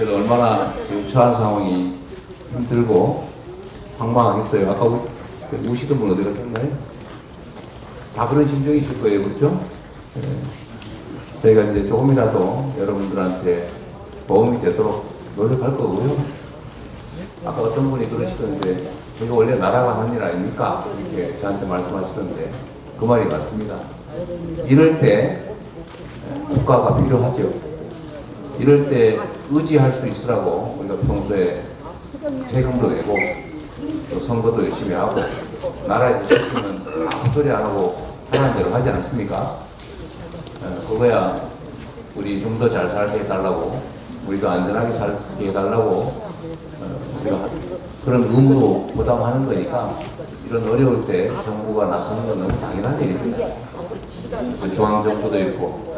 그래도 얼마나 지금 처한 상황이 힘들고 황망하겠어요. 아까 우, 그 우시던 분 어디 가셨나요? 다 그런 심정이실 거예요, 그렇죠? 예. 저희가 이제 조금이라도 여러분들한테 도움이 되도록 노력할 거고요. 아까 어떤 분이 그러시던데 이거 원래 나라가 하는 일 아닙니까? 이렇게 저한테 말씀하시던데 그 말이 맞습니다. 이럴 때 국가가 필요하죠. 이럴 때 의지할 수 있으라고 우리가 평소에 세금도 내고 또 선거도 열심히 하고 나라에서 시키면 아무 소리 안 하고 하는 대로 하지 않습니까? 어, 그거야 우리 좀 더 잘 살게 해달라고 우리도 안전하게 살게 해달라고 어, 우리가 그런 의무도 부담하는 거니까 이런 어려울 때 정부가 나서는 건 너무 당연한 일입니다. 그 중앙정부도 있고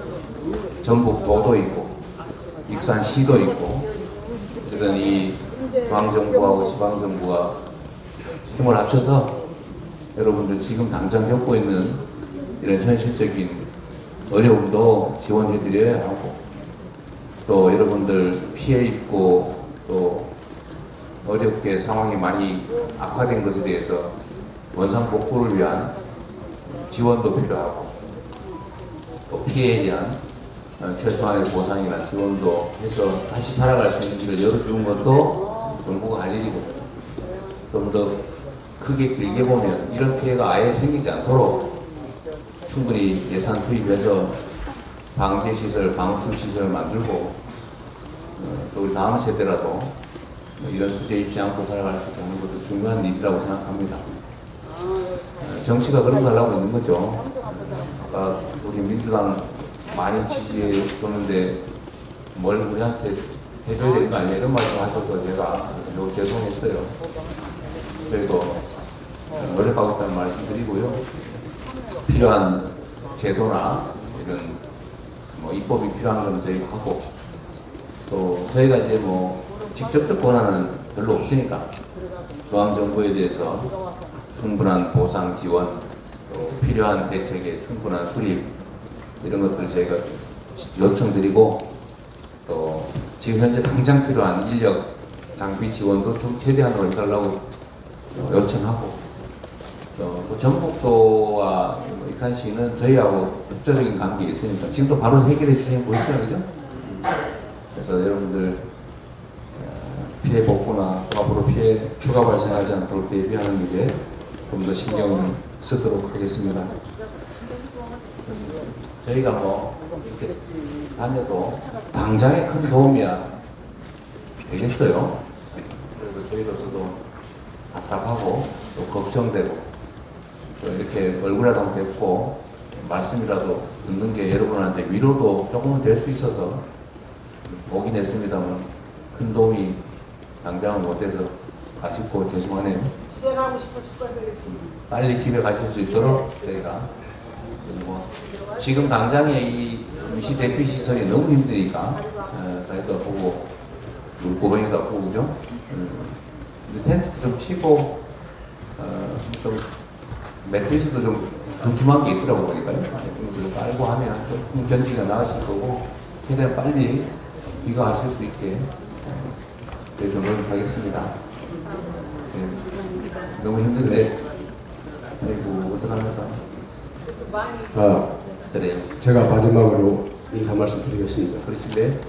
전북도도 있고 익산 시도 있고 어쨌든 이 중앙정부하고 지방정부가 힘을 합쳐서 여러분들 지금 당장 겪고 있는 이런 현실적인 어려움도 지원해 드려야 하고 또 여러분들 피해 입고 또 어렵게 상황이 많이 악화된 것에 대해서 원상 복구를 위한 지원도 필요하고 또 피해에 대한 어, 최소한의 보상이나 지원도 해서 다시 살아갈 수 있는 길을 열어주는 것도 정부가 할 일이고 좀 더 크게 길게 보면 이런 피해가 아예 생기지 않도록 충분히 예산 투입해서 방제 시설, 방수 시설 만들고 어, 또 다음 세대라도 뭐 이런 수재 입지 않고 살아갈 수 있는 것도 중요한 일이라고 생각합니다. 어, 정치가 그런 걸 하고 있는 거죠. 아까 우리 민주당 많이 지지해 주는데 뭘 우리한테 해줘야 되는 거 아니야? 이런 말씀 하셔서 제가 너무 죄송했어요. 저희도 노력하고 있다는 말씀 드리고요. 필요한 제도나 이런 뭐 입법이 필요한 건 저희가 하고 또 저희가 이제 뭐 직접적 권한은 별로 없으니까 중앙정부에 대해서 충분한 보상 지원 또 필요한 대책의 충분한 수립 이런 것들을 저희가 요청드리고 또 지금 현재 당장 필요한 인력 장비 지원도 좀 최대한으로 해달라고 요청하고 또, 또 전북도와 뭐 익산시는 저희하고 국제적인 관계 있으니까 지금도 바로 해결해 주시는 거 있어요, 그죠? 그래서 여러분들 어, 피해 복구나 또 앞으로 피해 추가 발생하지 않도록 대비하는 일에 좀 더 신경을 쓰도록 하겠습니다. 저희가 뭐 이렇게 다녀도 당장의 큰 도움이야 되겠어요. 그래서 저희로서도 답답하고 또 걱정되고 또 이렇게 얼굴이라도 뵙고 말씀이라도 듣는 게 여러분한테 위로도 조금은 될 수 있어서 보긴 했습니다만 큰 도움이 당장은 못 돼서 아쉽고 죄송하네요. 집에 가고 싶어 죽겠어요. 빨리 집에 가실 수 있도록 저희가 뭐 지금 당장의 이 임시 대피 시설이 너무 힘드니까 어, 저희도 보고 물고기도 보고 그죠? 음, 텐트 좀 치고 어, 좀 매트리스도 좀 두툼한 게 있더라고 보니까요. 그것도 깔고 하면 조금 전기가 나으실 거고 최대한 빨리 귀가하실 수 있게 좀 노력하겠습니다. 네. 너무 힘든데 아이고 어떡합니까? 아, 그래요. 제가 마지막으로 인사 말씀 드리겠습니다. 그러신데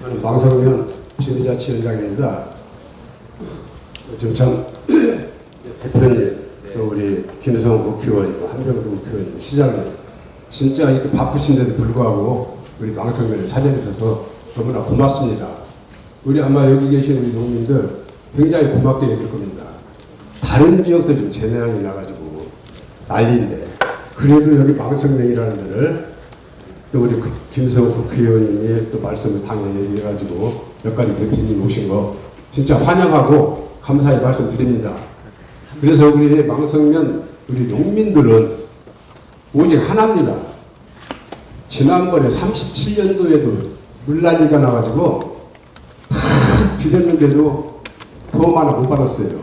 저는 왕성면 지리자치위원장입니다. 지금 참 대표님, 또 우리 김성 국회의원, 한병도 국회의원, 시장님, 진짜 이렇게 바쁘신데도 불구하고 우리 왕성면을 찾아주셔서 너무나 고맙습니다. 우리 아마 여기 계신 우리 농민들 굉장히 고맙게 얘기할 겁니다. 다른 지역들 좀 재난이 나가지고 난리인데 그래도 여기 망성면이라는 데를 또 우리 그 김성호 국회의원님이 또 말씀을 당연히 얘기해가지고 몇 가지 대표님 오신 거 진짜 환영하고 감사의 말씀 드립니다. 그래서 우리 망성면 우리 농민들은 오직 하나입니다. 지난번에 37년도에도 물난리가 나가지고 다 비렸는데도 더 많아 못 받았어요.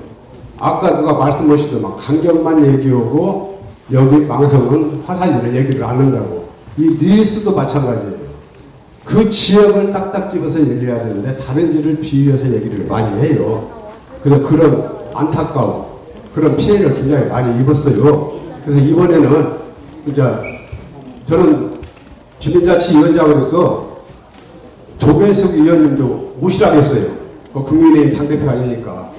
아까 누가 말씀하시더만 간격만 얘기하고 여기 망성은 화살이라 얘기를 안 한다고. 이 뉴스도 마찬가지예요. 그 지역을 딱딱 집어서 얘기해야 되는데 다른 지를 비유해서 얘기를 많이 해요. 그래서 그런 안타까움, 그런 피해를 굉장히 많이 입었어요. 그래서 이번에는 진짜 저는 주민자치위원장으로서 조배석 의원님도 무시하겠어요. 뭐 국민의힘 당대표 아니니까.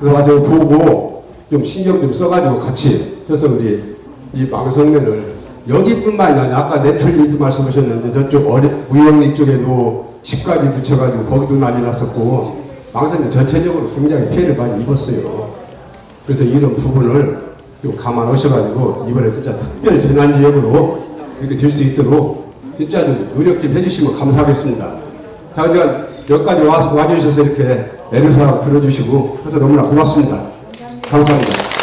그래서 와서 보고 좀 신경 좀 써가지고 같이 그래서 우리 이 망성면을 여기뿐만이 아니라 아까 내틀님도 말씀하셨는데 저쪽 어리, 무영리 쪽에도 집까지 붙여가지고 거기도 난리 났었고 망성면 전체적으로 굉장히 피해를 많이 입었어요. 그래서 이런 부분을 좀 감안하셔가지고 이번에 진짜 특별 재난 지역으로 이렇게 될 수 있도록 진짜 좀 노력 좀 해주시면 감사하겠습니다. 자, 이제 여기까지 와서 와주셔서 이렇게 애로사항 들어주시고 해서 너무나 고맙습니다. 감사합니다.